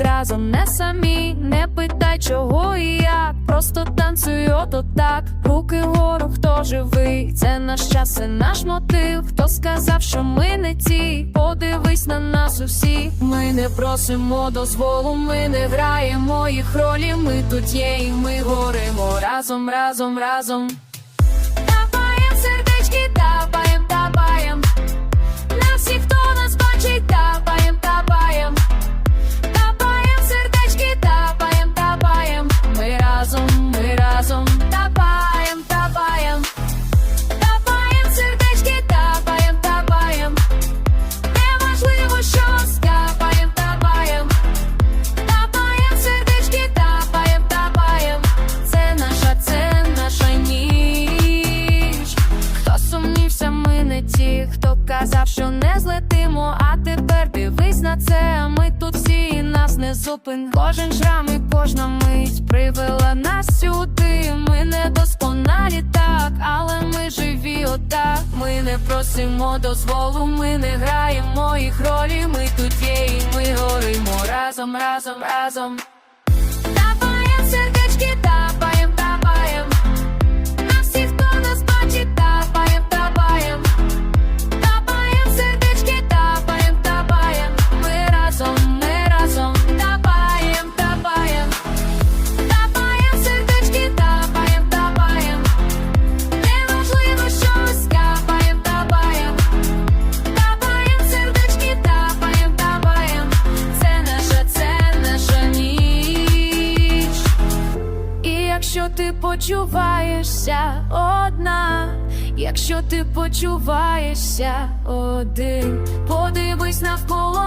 разом не самі. Не питай, чого і як, просто танцюй ото так. Руки вгору, хто живий, це наш час, це наш мотив. Хто сказав, що ми не ті, подивись на нас усі. Ми не просимо дозволу, ми не граємо їх ролі. Ми тут є, і ми горимо разом, разом, разом. Злетимо, а тепер дивись на це. Ми тут всі і нас не зупин. Кожен шрам і кожна мить привела нас сюди. Ми не досконалі так, але ми живі отак. Ми не просимо дозволу, ми не граємо їх ролі. Ми тут є, і ми горимо разом, разом, разом. Почуваєшся одна, якщо ти почуваєшся один, подивись навколо